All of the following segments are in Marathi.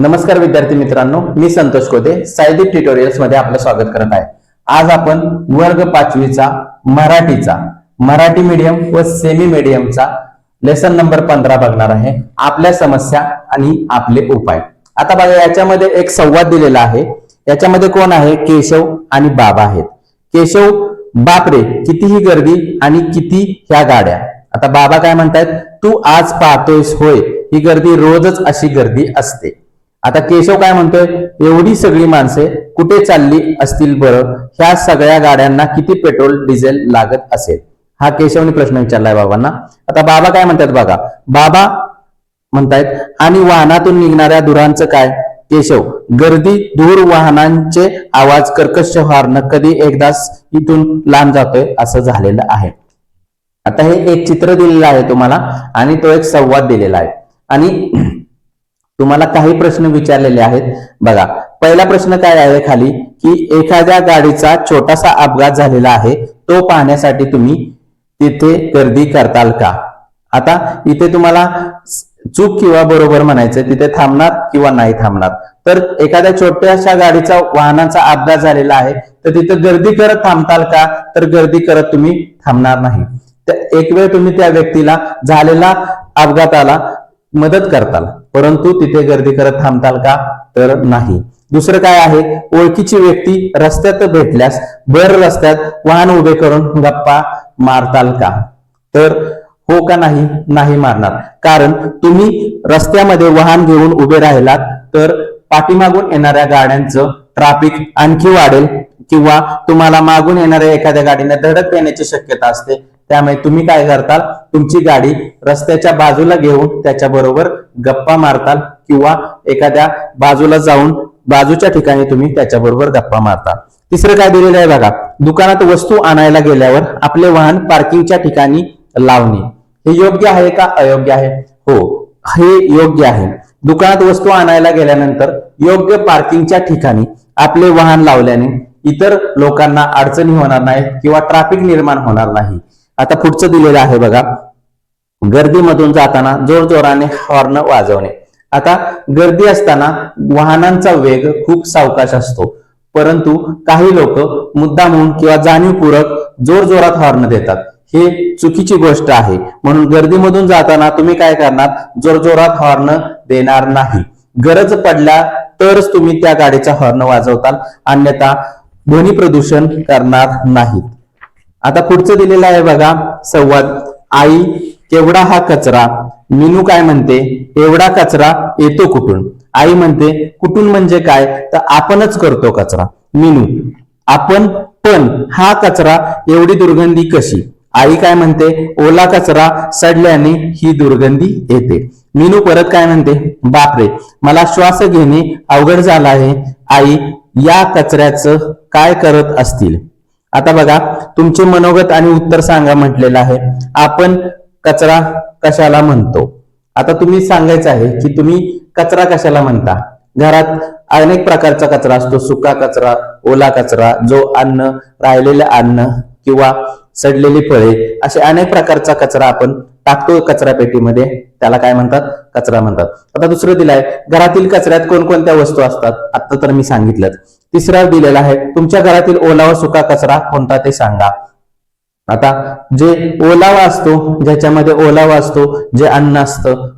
नमस्कार विद्यार्थी मित्रांनो मी संतोष कोते सायदीप ट्युटोरियल्समध्ये आपलं स्वागत करत आहे. आज आपण वर्ग पाचवीचा मराठीचा मराठी मीडियम व सेमी मीडियमचा लेसन नंबर पंधरा बघणार आहे. आपल्या समस्या आणि आपले उपाय. आता बघा याच्यामध्ये एक संवाद दिलेला आहे. याच्यामध्ये कोण आहे? केशव आणि बाबा आहेत. केशव बापरे कितीही गर्दी आणि किती ह्या गाड्या. आता बाबा काय म्हणतायत? तू आज पाहतोयस होय ही गर्दी रोजच अशी गर्दी असते. आता केशव काय म्हणतोय? एवढी सगळी माणसे कुठे चालली असतील बरं? ह्या सगळ्या गाड्यांना किती पेट्रोल डिझेल लागत असेल? हा केशवने प्रश्न विचारलाय बाबांना. आता बाबा काय म्हणतात बघा? बाबा म्हणतायत आणि वाहनातून निघणाऱ्या धुरांचं काय? केशव गर्दी धूर वाहनांचे आवाज कर्कश हॉर्न कधी एकदाच इथून लांब जातोय असं झालेलं आहे. आता हे एक चित्र दिलेलं आहे तुम्हाला आणि तो एक संवाद दिलेला आहे. आणि तुम्हाला काही प्रश्न विचारलेले आहेत. बघा पहिला प्रश्न काय आहे खाली? की एखाद्या गाडीचा छोटासा अपघात झालेला आहे तो पाहण्यासाठी तुम्ही तिथे गर्दी करताल का? आता इथे तुम्हाला चूक किंवा बरोबर म्हणायचं तिथे थांबणार किंवा नाही थांबणार. तर एखाद्या छोट्याशा गाडीचा वाहनाचा अपघात झालेला आहे तर तिथे गर्दी करत थांबताल का? तर गर्दी करत तुम्ही थांबणार नाही. तर एक वेळ तुम्ही त्या व्यक्तीला झालेला अपघाताला मदत करताल. परंतु तिथे गर्दी करत थांबताल का? तर नाही. दुसरं काय आहे? ओळखीची व्यक्ती रस्त्यात भेटल्यास भर रस्त्यात वाहन उभे करून गप्पा मारताल का? तर हो का नाही? नाही मारणार. कारण तुम्ही रस्त्यामध्ये वाहन घेऊन उभे राहिलात तर पाठीमागून येणाऱ्या गाड्यांचं ट्रॅफिक आणखी वाढेल किंवा तुम्हाला मागून येणाऱ्या एखाद्या गाडीने धडक देण्याची शक्यता असते. त्यामुळे तुम्ही काय करताल? तुमची गाडी रस्त्याच्या बाजूला घेऊन त्याच्याबरोबर गप्पा मारताल किंवा एखाद्या बाजूला जाऊन बाजूच्या ठिकाणी तुम्ही त्याच्याबरोबर गप्पा मारता तिसरं काय दिलेलं आहे बघा दुकानात वस्तू आणायला गेल्यावर आपले वाहन पार्किंगच्या ठिकाणी लावणे. हे योग्य आहे का अयोग्य आहे? हो हे योग्य आहे. दुकानात वस्तू आणायला गेल्यानंतर योग्य पार्किंगच्या ठिकाणी आपले वाहन लावल्याने इतर लोकांना अडचणी होणार नाहीत किंवा ट्रॅफिक निर्माण होणार नाही. आता पुढचं दिलेलं आहे बघा. गर्दीमधून जाताना जोरजोराने हॉर्न वाजवणे. आता गर्दी असताना वाहनांचा वेग खूप सावकाश असतो. परंतु काही लोक मुद्दामून किंवा जाणीवपूर्वक जोर जोरात हॉर्न देतात. हे चुकीची गोष्ट आहे. म्हणून गर्दीमधून जाताना तुम्ही काय करणार? जोरजोरात हॉर्न देणार नाही. गरज पडल्या तरच तुम्ही त्या गाडीचा हॉर्न वाजवताल. अन्यथा ध्वनी प्रदूषण करणार नाहीत. आता पुढचं दिलेलं आहे बघा संवाद. आई केवढा हा कचरा? मिनू काय म्हणते? एवढा कचरा येतो कुठून? आई म्हणते कुठून म्हणजे काय? तर आपणच करतो कचरा. मिनू आपण पण हा कचरा एवढी दुर्गंधी कशी? आई काय म्हणते ओला कचरा सडल्याने ही दुर्गंधी येते. मिनू परत काय म्हणते? बापरे मला श्वास घेणे अवघड झाला आहे. आई या कचऱ्याचं काय करत असतील? आता बघा तुमचे मनोगत आणि उत्तर सांगा म्हटलेलं आहे. आपण कचरा कशाला म्हणतो? आता तुम्ही सांगायचं आहे की तुम्ही कचरा कशाला म्हणता? घरात अनेक प्रकारचा कचरा असतो. सुका कचरा ओला कचरा जो अन्न राहिलेलं अन्न किंवा सडलेली फळे असे अनेक प्रकारचा कचरा आपण टाकतो कचरा पेटीमध्ये. त्याला काय म्हणतात? कचरा म्हणतात. आता दुसरं दिलंय घरातील कचऱ्यात कोणकोणत्या वस्तू असतात? आता तर मी सांगितलं तिसरा दिलेला आहे तुमच्या घरातील ओलावा सुका कचरा कोणता ते सांगा. आता जे ओलावा असतो ज्याच्यामध्ये ओलावा असतो जे अन्न असतं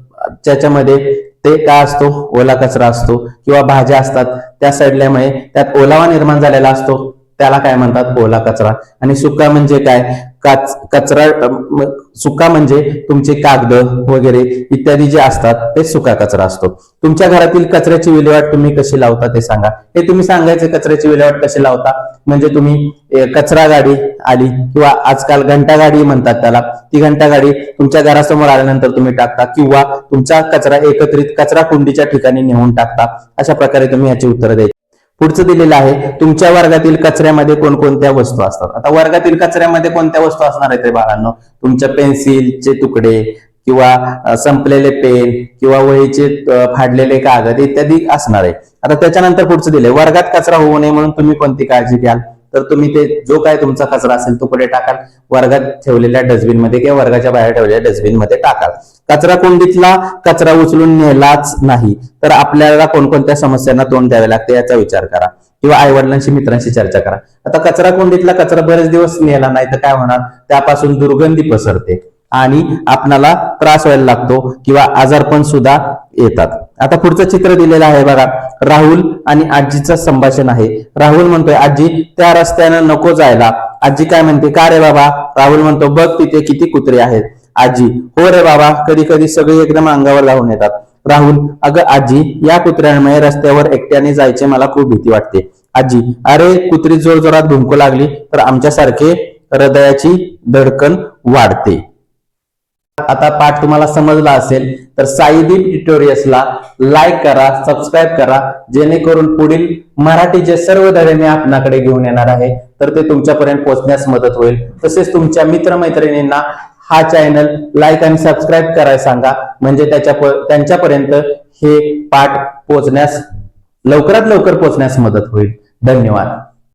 ज्याच्यामध्ये ते काय असतो? ओला कचरा असतो. किंवा भाज्या असतात त्या सडल्यामुळे त्यात ओलावा निर्माण झालेला असतो. त्याला काय म्हणतात? ओला कचरा. आणि सुका म्हणजे काय? काच कचरा सुका म्हणजे तुमचे कागद वगैरे इत्यादी जे असतात ते सुका कचरा असतो. तुमच्या घरातील कचऱ्याची विल्हेवाट तुम्ही कशी लावता ते सांगा. हे तुम्ही सांगायचे कचऱ्याची विल्हेवाट कशी लावता म्हणजे तुम्ही कचरा गाडी आली किंवा आजकाल घंटा गाडी म्हणतात त्याला. ती घंटा गाडी तुमच्या घरासमोर आल्यानंतर तुम्ही टाकता किंवा तुमचा कचरा एकत्रित कचरा कुंडीच्या ठिकाणी नेऊन टाकता. अशा प्रकारे तुम्ही याची उत्तरं द्यायची. पुढचं दिलेलं आहे तुमच्या वर्गातील कचऱ्यामध्ये कोणकोणत्या वस्तू असतात? आता वर्गातील कचऱ्यामध्ये कोणत्या वस्तू असणार आहेत रे बाळांनो? तुमच्या पेन्सिलचे तुकडे किंवा संपलेले पेन किंवा वहीचे फाडलेले कागद इत्यादी असणार आहे. आता त्याच्यानंतर पुढचं दिलंय वर्गात कचरा होऊ नये म्हणून तुम्ही कोणती काळजी घ्याल? तर तुम्ही ते जो काय तुमचा कचरा असेल तो कुठे टाकाल. वर्गात ठेवलेल्या डस्टबिनमध्ये किंवा वर्गाच्या बाहेर ठेवलेल्या डस्टबिनमध्ये टाकाल. कचरा कोंडीतला कचरा उचलून नेलाच नाही. तर आपल्याला कोणकोणत्या समस्यांना तोंड द्यावे लागते याचा विचार करा. किंवा आई वडिलांशी मित्रांशी चर्चा करा. आता कचरा कोंडीतला कचरा बरेच दिवस नेला नाही तर काय होणार? त्यापासून दुर्गंधी पसरते. आणि आपणाला त्रास व्हायला लागतो किंवा आजारपण सुद्धा येतात. आता पुढचं चित्र दिलेलं आहे बघा. राहुल आणि आजीचं संभाषण आहे. राहुल म्हणतोय आजी त्या रस्त्यानं नको जायला. आजी काय म्हणते का रे बाबा? राहुल म्हणतो बघ तिथे किती कुत्रे आहेत. आजी हो रे बाबा कधी कधी सगळे एकदम अंगावर लावून येतात. राहुल अगं आजी या कुत्र्यांमुळे रस्त्यावर एकट्याने जायचे मला खूप भीती वाटते. आजी अरे कुत्री जोर जोरात भुंकू लागली तर आमच्यासारखे हृदयाची धडकन वाढते. आता पाठ तुम्हाला समजला असेल तर साईदीप ट्युटोरियल्सला लाईक करा सबस्क्राईब करा जेणेकरून पुढील मराठीचे सर्व धडे मी आपणाकडे घेऊन येणार आहे तर ते तुमच्यापर्यंत पोहोचण्यास मदत होईल. तसेच तुमच्या मित्रमैत्रिणींना हा चॅनल लाईक आणि सबस्क्राईब करायला सांगा म्हणजे त्याच्या त्यांच्यापर्यंत हे पाठ पोहोचण्यास लवकरात लवकर पोहोचण्यास मदत होईल. धन्यवाद.